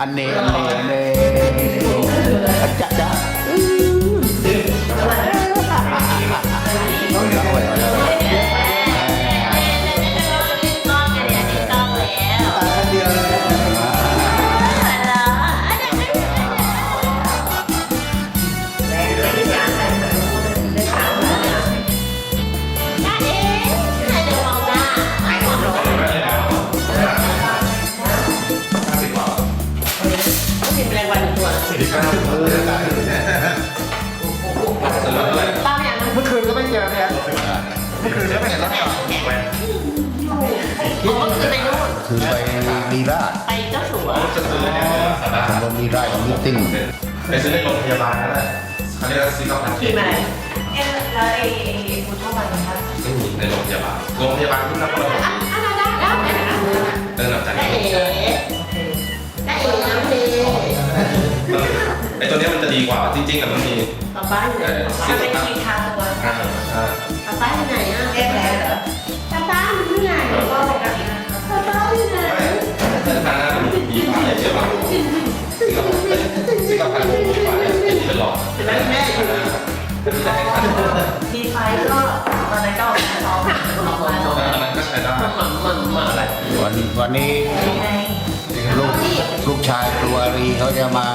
อันเนอันเนอันเนอันจ๊ะ จ๊ะเมื่อคืนก็ไม่เจอเนี่ยเมื่อคืนก็ไม่เห็นแล้วคือไปลีราชไปเจ้าสัวชมรมลีราชของมิตติ้งไปซื้อในโรงพยาบาลนั่นแหละเขาเรียกว่าซีโนแวคขี่มาเอ๊ะแล้วไอ้คุณชอบอะไรนะคะซึ่งมีในโรงพยาบาลโรงพยาบาลที่นครปฐมเดินหลังจากได้นี้ ดีกว่า จริงๆอะมันมีป๊าป้าอยู่ไหนมันเป็นทีทาตัวอ่าอ่าป๊าป้าอยู่ไหนอะแก้แพ้เหรอป๊าป้าอยู่ไหนก็ปกตินะป๊าป้าอยู่ไหนแต่ทางหน้ามันมีดีกว่าไอเชียบางซึ่งก็ซึ่งก็พันดีกว่าไอที่เป็นหลอดเห็นไหมแม่อยู่ที่จะให้ทันทีไฟก็ตอนนั้นก็ซ้อมซ้อมมาอันนั้นก็ใช้ได้หมันหมันหมันอะไรวันวันนี้ไงลูก ลูกชายครัวรีเขาจะมา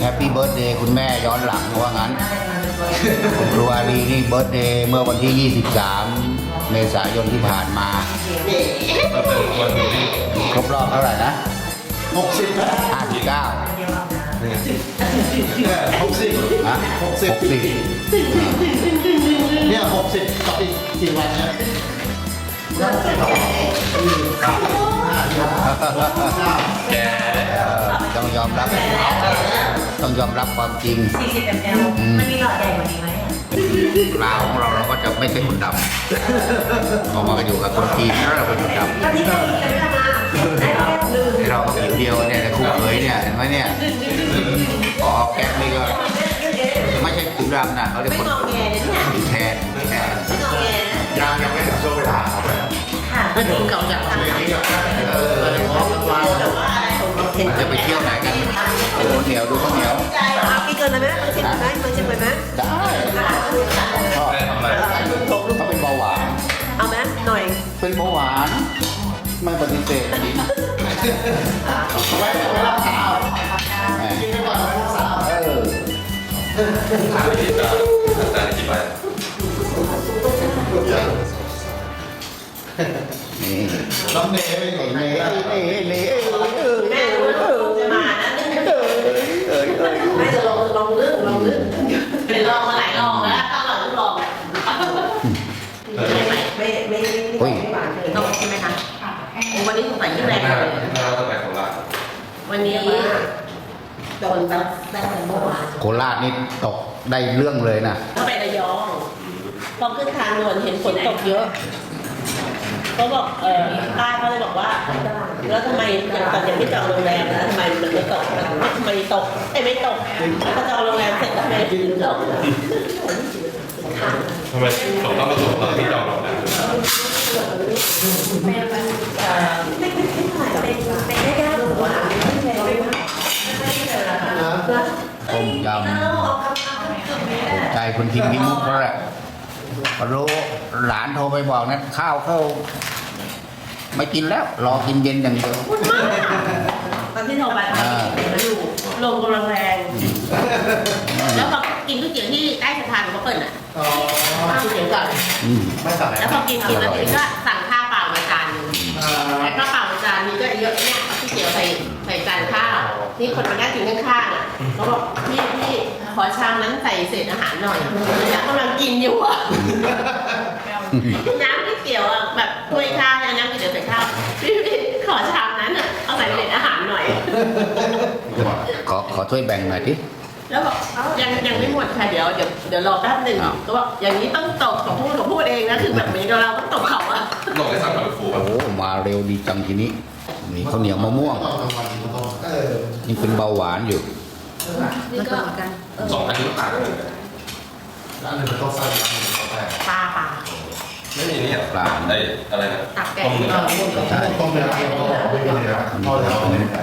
แฮปปี้เบิร์ดเดย์คุณแม่ย้อนหลังว่างั้นครัวรีนี่เบิร์ดเดย์เมื่อวันที่ 23 เมษายนที่ผ่านมาเอ๋เราเป็นคนที่ครบรอบเท่าไหร่นะหกสิบนะ59หกสิบฮะหกสิบ60เนี่ยหกสิบกับอีกกี่วันเนี่ยแกเอ่อ ต้องยอมรับ ต้องยอมรับความจริง 40 ml มันมีหลอดใหญ่กว่านี้ไหมอะลาวของเราเราก็จะไม่ใช่คนดำพอมากันอยู่กับคนจีนแล้วเราเป็นคนดำตอนนี้ก็มีกันแล้วมาได้แค่ลืมที่เราก็ผิวเดียวเนี่ยแต่คู่เขยเนี่ยเห็นไหมเนี่ยพอแก๊ปนี่ก็ไม่ใช่ผิวดำนะเขาเรียกไม่คนงอแงเลยเนี่ยผิวแทนผิวแทนไม่งอแงนะยังยังไม่ถึงช่วงเวลาเอาไปค่ะมันถึงเก่าจากทางไหน จะไปเที่ยวไหนกันโอ้เหนียวดูข้าวเหนียวเอาพี่เกินเลยไหมมาชิมไหมมาชิมไหมได้ชอบได้ทำอะไรเขาเป็นเบาหวานเอาไหมหน่อย เป็นเบาหวานไม่ปฏิเสธกินไว้ไว้รับสาวแหมกินไปก่อนไว้รับสาวเออทานที่จะทานที่ไป น้องเนยไม่ไอ้ไหนนี่นะไอ้นี่ไอ้นี่เออแม่รู้ว่าลูกจะมานะแม่จะลองลองลึกลองลึกเป็นลองมาหลายลองแล้วต้องลองทุกลองไม่ไม่ไม่ไม่ไม่หวานเลยต้องใช่ไหมคะวันนี้สงสัยที่แรงหน้าเลยหนวันนี้โดนแบบแบบเมื่อวานโคราชนี่ตกได้เรื่องเลยนะก็ไประยองพอขึ้นทางด่วนเห็นฝนตกเยอะ ก็บอกเออป้าเขาเลยบอกว่า แล้วทำไมอย่างตอนยังไม่จองโรงแรมนะทำไมมันไม่ตกทำไมตกไอ้ไม่ตกแล้วก็จองโรงแรมเสร็จแล้วทำไมถึงตกทำไมผมต้องมาตกตอนที่จองโรงแรมไม่ไม่ไม่ไม่ไม่ได้ยากหรือว่าไม่ใช่ไม่ว่าต้มยำใจคุณทิมพิมุกแล้วแหละพอรู้ หลานโทรไปบอกนะข้าวเข้าไม่กินแล้ว รอกินเย็นอย่างเดียวตอนที่โทรไปมันอยู่ลมกำลังแรง แล้วพอกินก๋วยเตี๋ยวที่ใต้สะพานเขาเปิดอะอ๋อก๋วยเตี๋ยวไก่อืมไม่สั่งแล้วพอกินกินแล้วทีก็สั่งข้าวเปล่ามาจานหนึงอ่าแล้วข้าวเปล่ามาจานนี้ก็เยอะเนี่ยเอาก๋วยเตี๋ยวใส่ใส่จานข้าวนี่คนมานั่งกินข้างๆอะเขาบอกพี่พี่ขอชามนั้นใส่เศษอาหารหน่อยแล้วกำลังกินอยู่อะ น้ำก๋วยเตี๋ยวอะแบบถ้วยข้าวน้ำก๋วยเตี๋ยวใส่ข้าวพี่พี่ขอชามนั้นอะเอาใส่เศษอาหารหน่อย ขอขอถ้วยแบ่งหน่อยทีแล้วบอกยังยังไม่หมดค่ะเดี๋ยวเดี๋ยวเดี๋ยวรอแป๊บหนึ่งอ้าว ก็บอกอย่างนี้ต้องตกของพูดของพูดเองนะคือแบบเหมือนกับเราต้องตกเขาอะลงได้สั่งกับฟูโอ้โหมาเร็วดีจังทีนี้ มีข้าวเหนียวมะม่วง เออยังเป็นเบาหวานอยู่ นี่ก็เหมือนกันสองอันนี้ต่างกันเลยอันหนึ่งเป็นโต๊ะสั้นอันหนึ่งเป็นโต๊ะแตกปลาปลา ไม่มีเนี่ยปลาไอ้อะไรนะตับแก่ต้มเนื้อใช่ต้มเนื้อไม่มีเนื้อทอดแล้อต้ม่มีไก่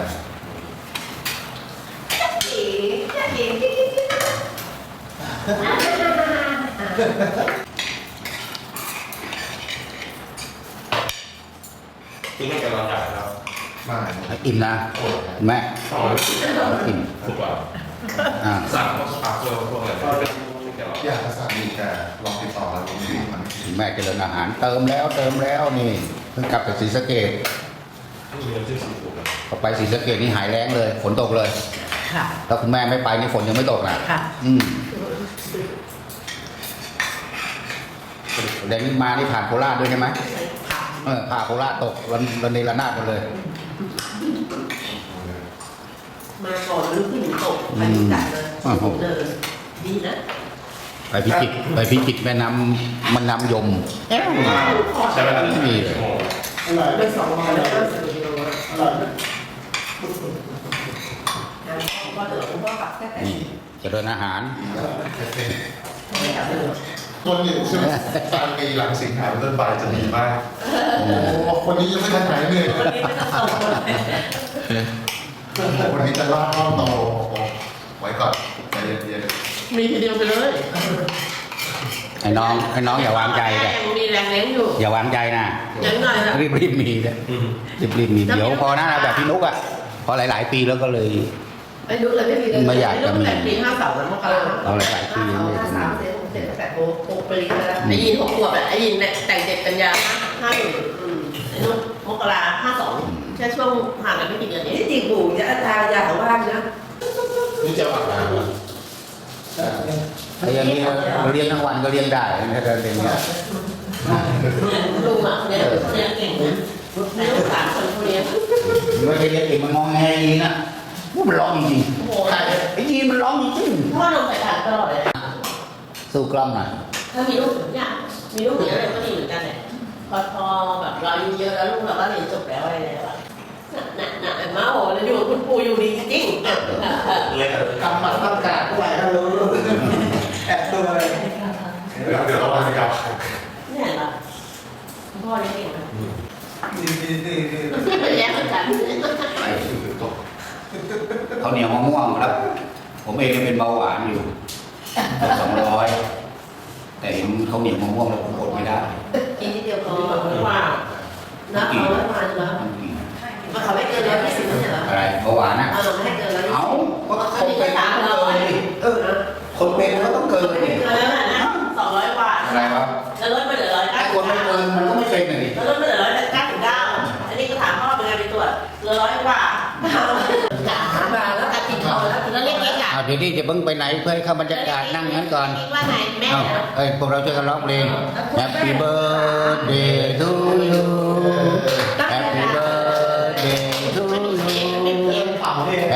คุต้ม่กำลังจ่ายแล้วไม่อิ่มนะแม่อิ่มถูกป่ะสั่งมาสปาร์คเลยพวกอะไรอยากจะสั่งมีแต่ลองติดต่อแล้วดู แม่เจริญอาหารเติมแล้วเติมแล้วนี่เพิ่งกลับจากศรีสะเกดไม่มีน้ำจิ้มซีฟู้ดนะพอไปศรีสะเกดนี่หายแรงเลยฝนตกเลยค่ะถ้าคุณแม่ไม่ไปนี่ฝนยังไม่ตกนะค่ะอืมเดี๋ยวนี้มานี่ผ่านโคราชด้วยใช่ไหมเออผ่าโคราชตกระระเนระนาดหมดเลย มาก่อนลูกที่หนูตกไปจัดเลยเดินดีนะ ไปพิจิตรไปพิจิตรแม่น้ำแม่น้ำยมแอ้วใช้เวลาหนึ่งนี่ชั่วโมงอร่อยไปสองร้อยแล้วก็สิบกิโลอร่อยก็เดี๋ยวผมก็กลับแค่แต่นี่เจริญอาหารไม่กลับเลยคนอยู่ใช่ไหมตามปีหลังสิงหาเป็นต้นไปจะดีมาก โอ้โหคนนี้ยังไม่ทันหายเหนื่อยวันนี้ไม่ต้องตกเลยวันนี้จะลากเข้าโตไว้ก่อนใจเย็น มีทีเดียวไปเลยไอ้น้องไอ้น้องอย่าวางใจเลยยังมีแรงเลี้ยงอยู่อย่าวางใจนะยังหน่อยนะรีบรีบมีเลยอืมรีบรีบมีเดี๋ยวพอหน้าแบบพี่นุกอะพอหลาย ๆ ปีแล้วก็เลยไม่รู้เลยไม่มีเลยไม่อยากจะมีแต่ปีห้าสองแล้วมกราเอาหลายๆปีห้าเลยสามเจ็ดเจ็ดแปดโมหกปีแล้วไอ้ยินหกขวบอะไอ้ยินเนี่ยแต่งเจ็ดกันยาห้าหนึ่งอืมไอ้นุ่นมกราห้าสองแค่ช่วงห่างกันไม่กี่เดือนเองนี่จริงปู่จะอาจารย์ยาของบ้านนะๆนี่จะอาบน้ำ เหรอย่างนี้เรียงทั้งวันก็เลี้ยงได้นะถ้าเลี้ยงเนี่ยลุงอะเนี่ยเรียนเก่งนะลูกสามคนเขาเรียนไม่ใช่เลี้ยงเองมันงองแงอย่างนี้นะมันร้องจริงใช่ไอ้ยีมันร้องจริงเพราะว่าลงสายตาตลอดเลยสู้กล้องหน่อยถ้ามีลูกถึงเนี่ยมีลูกถึงอะไรก็ดีเหมือนกันแหละพอพอแบบเราอายุเยอะแล้วลูกเราก็เรียนจบแล้วอะไรแล้วอะ น่ะน่ะน่ะมาโอ้แล้วอยู่กับคุณปู่อยู่ดีจริงเล่นอะไรกำมันต้องการด้วยถ้ารู้แอบตัวเลยเดี๋ยวเดี๋ยวเราไปกับเนี่ยเหรอพ่อเลี้ยงเก่งนะดีดีดีดีเลี้ยงเหมือนกันไปตกเขาเหนียวมะม่วงครับ ผมเองเป็นเบาหวานอยู่สองร้อยแต่เห็นเขาเหนียวมะม่วงแล้วผมอดไม่ได้กินนิดเดียวพอว่านับเอาไว้มาใช่ไหมมันเขาไม่เกินร้อยยี่สิบไม่ใช่ เหรออะไรเบาหวานนะเออไม่ให้เกินร้อยยี่เอาสิบก็คนเป็นก็ต้องเกินดิเออคนเป็นก็ต้องเกินไม่ดิเกินแล้วนะสองร้อยกว่าอะไรวะแล้วลดไปเหลือร้อยถ้าเก้าคนไม่เกินมันก็ไม่เป็นเลยดิแล้วลดไปเหลือร้อยเก้าถึงเก้าอันนี้ก็ถามพ่อเป็นไงไปตรวจเหลือร้อยกว่าจ๋ามาแล้วการกินเขาแล้วแล้วเล็กๆอะเอาเดี๋ยวนี้จะเพิ่งไปไหนเพื่อให้เข้าบรรยากาศนั่งงั้นก่อนคิดว่าไงแม่เอาเอ้ยพวกเราช่วยกันร้องเพลง Happy birthday to you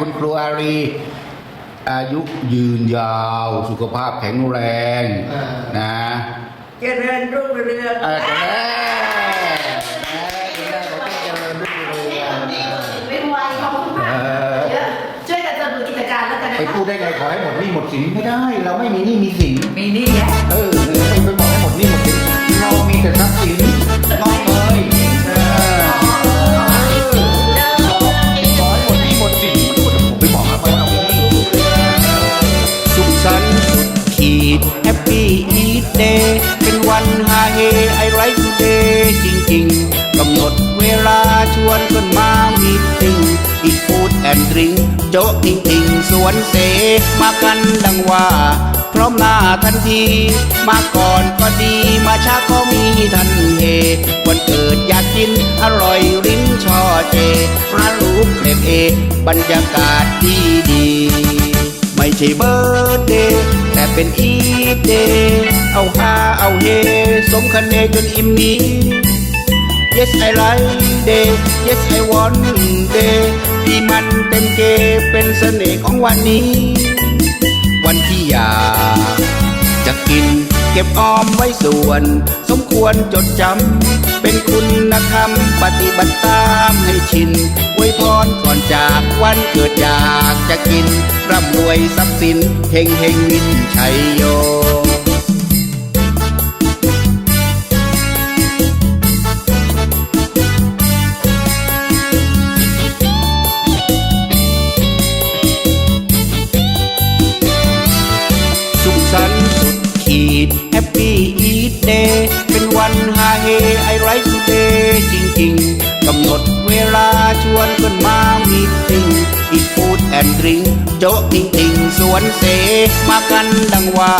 คุณครูอารี อายุยืนยาว สุขภาพแข็งแรงนะเจริญรุ่งเรืองเออจะแน่จะแน่ขอให้เจริญรุ่งเรืองไม่ไหวขอบคุณมากเดี๋ยวช่วยกันดำเนินกิจการแล้วกันนะไปพูดได้ไงขอให้หมดหนี้หมดสินไม่ได้ เราไม่มีหนี้มีสินมีนี่แหละเออ เดย์เป็นวันฮาเฮไอไรทูเดย์จริงๆ กำหนดเวลาชวนกันมามีติงอีกฟูดแอนด์ดริงโจ๊กติงติงสวนเสมากันดังว่า พร้อมหน้าทันที มาก่อนก็ดีมาช้าก็มีทันเฮวันเกิดอยากกินอร่อยลิ้นชอเจร้านรูเครปเอบรรยากาศดีดีๆไม่ใช่เบิร์เดย์แต่เป็นอี เดเอาฮาเอาเฮสมคะเนจนอิ่มนี้ Yes I like day Yes I want day ที่มันเต็มเกเป็นเสน่ห์ของวันนี้ วันที่อยากจะกิน เก็บออมไว้ส่วน สมควรจดจำเป็นคุณธรรมปฏิบัติตามให้ชิน ว้พรก่อนจากวันเกิดอยากจะกิน ร่ำรวยทรัพย์สินเฮงเฮงมินชัยโยสุขสันต์สุดขีดแฮปปี้อีทเดย์เป็นวันฮาเฮไอไรทูเดย์จริง ๆกำหนด เวลาชวนกันมามีติงอีทฟูดแอนด์ริงโจ๊ะทิงทิงสวนเสมากันดังว่า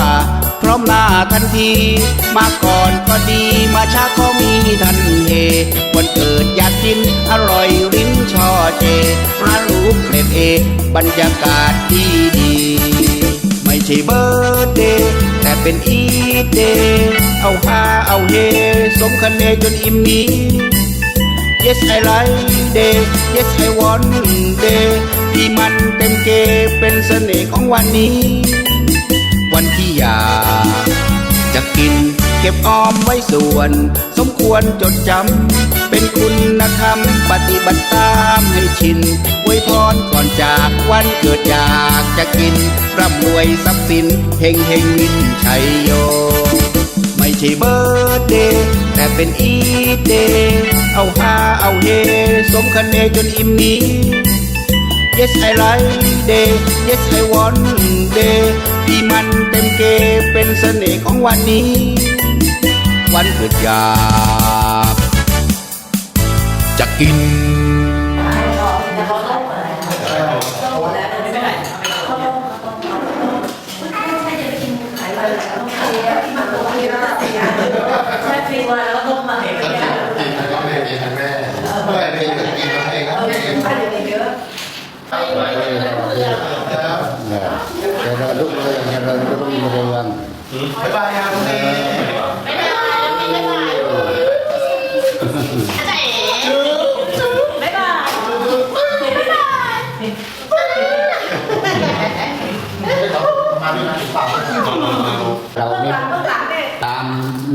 พร้อมหน้าทันที มาก่อนก็ดีมาช้าก็มีทันเฮวันเกิดอยากกินอร่อยริ้นช่อเจร้านรูเกรดเอบรรยากาศดีดี ไม่ใช่เบิร์ดเดย์แต่เป็นอีเดย์เอาฮาเอาเฮสมคะเนจนอิ่มมี Yes I like day Yes I want day ที่มันเต็มเกเป็นเสน่ห์ของวันนี้ วันที่อยากจะกิน เก็บออมไว้ส่วน สมควรจดจำ เป็นคุณธรรมปฏิบัติตามให้ชินไว้พรก่อนจากวันเกิดอยากจะกินร่ำรวยทรัพย์สินเฮงเฮงมินชัยโย ไม่ใช่เบิร์ดเดย์แต่เป็นอีเดย์เอาฮาเอาเฮสมคะเนจนอิ่มมี Yes I like day Yes I want day ที่มันเต็มเกเป็นเสน่ห์ของวันนี้ วันเกิดอยากจะกิน แต่เขาต้องอะไรแล้วไม่เป็นไรเขาต้องใช่ใช่จะไปกินขายอะไรต้องเชียร์ที่มันต้องเชียร์อะไรอย่างเงี้ยใช่ฟินมาแล้วก็ต้มมาเห็นไหม กินทั้งแม่กินทั้งแม่ เมื่อไหร่เองก็กินทั้งเองครับเอาไปกินข้าวเยอะเจริญรุ่งเรืองเจริญรุ่งเรืองบ๊ายบายครับคุณเอไม่ได้ไม่ได้อาจารย์เอ๋บ๊ายบายบ๊ายบายมาด้วยนะฝากเรานี่ต้องหลังเนี่ยตาม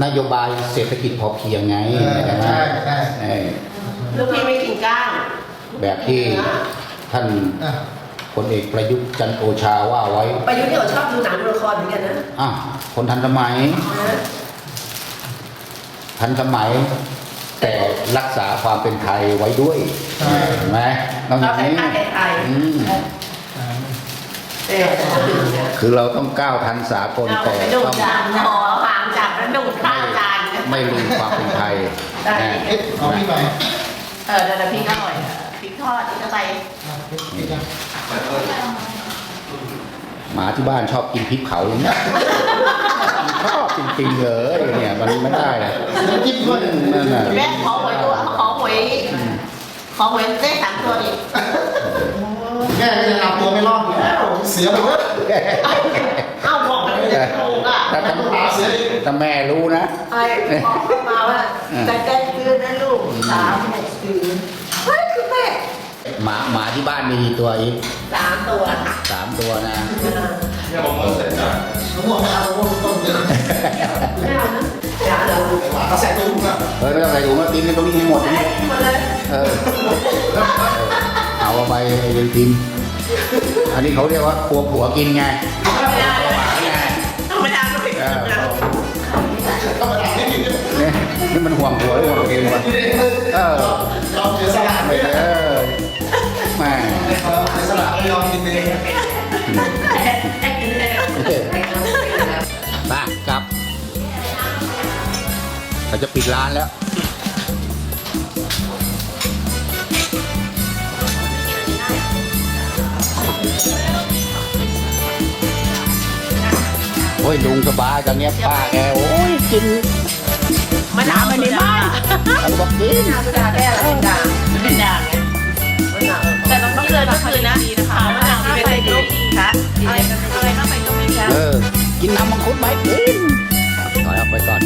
นโยบายเศรษฐกิจพอเพียงไงใช่ใช่เออ ลูกพี่ไม่กินก้างแบบที่ท่านพลเอกประยุทธ์จันทร์โอชาว่าไว้ประยุทธ์เนี่ยชอบดูหนังดูละครเหมือนกันนะอ้าวคนทันสมัยทันสมัย แต่รักษาความเป็นไทยไว้ด้วยใช่ เห็นไหมต้องอเราย่างแต่งนี้ผ้าไทยอืมเออแต่เขาดื่มเนี่ยคือเราต้องก้าวทันสากลเอาแต่ไปดูดต้อง จานหอหางจับแล้วดูดข้าวจาน ไม่ลืมความเป็นไทยได้ นะ เอ๊ะเอาพี่ไป เออเดี๋ยวพริกอร่อยพริกทอดพริกกระไตหมาที่บ้านชอบกินพริกเผาอย่างเงี้ยชอบจริงๆเลยเนี่ยมันไม่ได้นะจิ้มด้วยนั่นน่ะแม่ขอหวยตัวขอหวยขอหวยได้สามตัวดิแม่ก็ยังเอาตัวไม่รอดอยู่แล้วเสียไปเว้ยเอ้า บอกมันจะถูกอะถ้าตาเสียดิถ้าแม่รู้นะไอ้บอกเข้ามาว่าแต่แกคืนนะลูกสามหกคืนเฮ้ยคือแม่หมาหมาที่บ้านมีกี่ตัวอีกสามตัวสามตัวนะเนี่ยผมก็เสร็จจากมะม่วงไม่เอามะม่วงต้มเยอะไม่เอานะอย่เอาใส่ตุ้มอะเฮ้ยไม่ต้องใส่ถุงมากินในตรงนี้ให้หมดให้นี่หมดเลยเออเอาไปเลยกินอันนี้เขาเรียกว่าครัวผัวกินไง จะปิดร้านแล้ว โอ้ยลุงสบายตอนนี้ป้าแกโอ้ยกินมะนาวมันไม่มากเขาบอกกินสุดาแก้อะไรเป็นด่างเป็นด่างไงแต่ต้องต้องเดินก็คือนะขาวนาวเป็นอะไรก็ดีค่ะอะไรอะไรเข้าไปก็ไม่แพ้เออกินน้ำมังคุดไหมกินถอยออไปก่อน